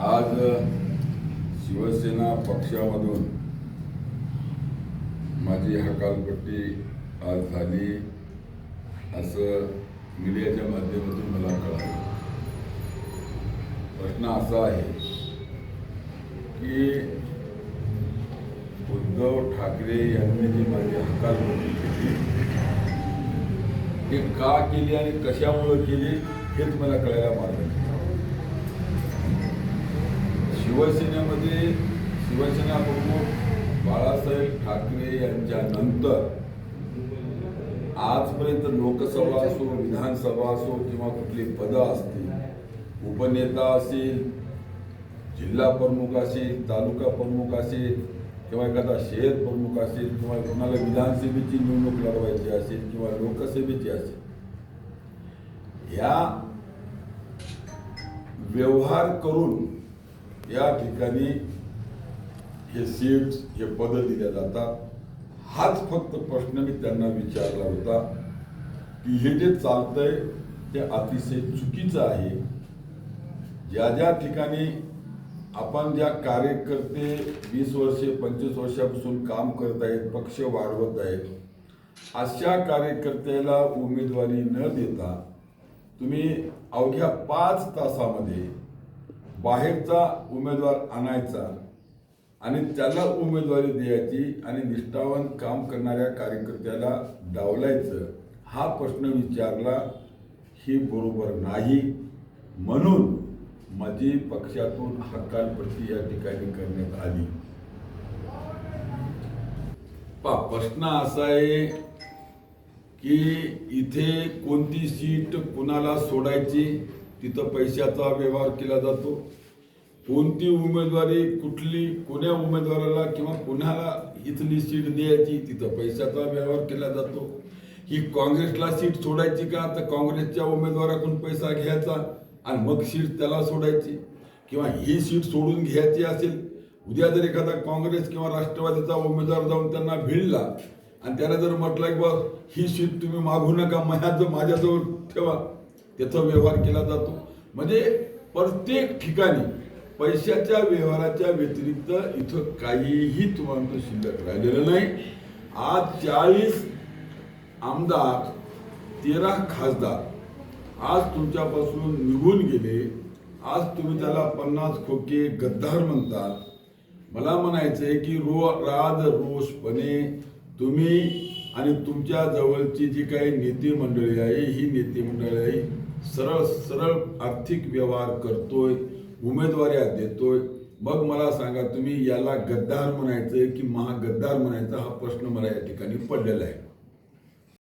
आज शिवसेना पक्षामधून माझी हकालपट्टी आज झाली असं मीडियाच्या माध्यमातून मला कळालं प्रश्न असा आहे की उद्धव ठाकरे यांनी जी माझी हकालपट्टी केली हे का केली आणि कशामुळे केली हेच मला कळायला मार्ग नाही. शिवसेनेमध्ये शिवसेना प्रमुख बाळासाहेब ठाकरे यांच्या नंतर आजपर्यंत लोकसभा असो विधानसभा असो किंवा कुठली पदं असतील उपनेता असेल जिल्हा प्रमुख असेल तालुका प्रमुख असेल किंवा एखादा शहर प्रमुख असेल किंवा कोणाला विधानसभेची निवडणूक लढवायची असेल किंवा लोकसभेची असेल ह्या व्यवहार करून या ठिकाणी हे सीट्स हे पदं दिल्या जातात. हाच फक्त प्रश्न मी त्यांना विचारला होता की हे जे चालतंय ते अतिशय चुकीचं आहे. ज्या ज्या ठिकाणी आपण ज्या कार्यकर्ते वीस वर्षे पंचवीस वर्षापासून काम करत आहेत पक्ष वाढवत आहेत अशा कार्यकर्त्याला उमेदवारी न देता तुम्ही अवघ्या पाच तासामध्ये बाहेरचा उमेदवार आणायचा आणि त्याला उमेदवारी द्यायची आणि निष्ठावान काम करणाऱ्या कार्यकर्त्याला डावलायचं हा प्रश्न विचारला ही बरोबर नाही. म्हणून माझी पक्षातून हकालपट्टी या ठिकाणी करण्यात आली. पा प्रश्न असा आहे की इथे कोणती सीट कुणाला सोडायची? तिथं पैशाचा व्यवहार केला जातो. कोणती उमेदवारी कुठली कोण्या उमेदवाराला किंवा कोणाला इथली सीट द्यायची तिथं पैशाचा व्यवहार केला जातो. ही काँग्रेसला सीट सोडायची का? तर काँग्रेसच्या उमेदवाराकडून पैसा घ्यायचा आणि मग सीट त्याला सोडायची. किंवा ही सीट सोडून घ्यायची असेल उद्या जर एखादा काँग्रेस किंवा राष्ट्रवादीचा उमेदवार जाऊन त्यांना भिडला आणि त्याला जर म्हटलं की बा ही सीट तुम्ही मागू नका माझ्या माझ्याजवळ ठेवा. त्याचा व्यवहार केला जातो. म्हणजे प्रत्येक ठिकाणी पैशाच्या व्यवहाराच्या व्यतिरिक्त इथं काहीही तुम्हाला शिल्लक राहिलेलं नाही. आज चाळीस आमदार तेरा खासदार आज तुमच्यापासून निघून गेले. आज तुम्ही त्याला पन्नास खोके गद्दार म्हणतात. मला म्हणायचं आहे की रो राज रोषपणे तुम्ही आणि तुमच्या जवळची जी काही नेते मंडळी आहे ही नेते मंडळी आहे सरळ सरळ आर्थिक व्यवहार करतोय उमेदवाऱ्या देतोय. मग मला सांगा तुम्ही याला गद्दार म्हणायचं की महागद्दार म्हणायचा हा प्रश्न मला या ठिकाणी पडलेला आहे.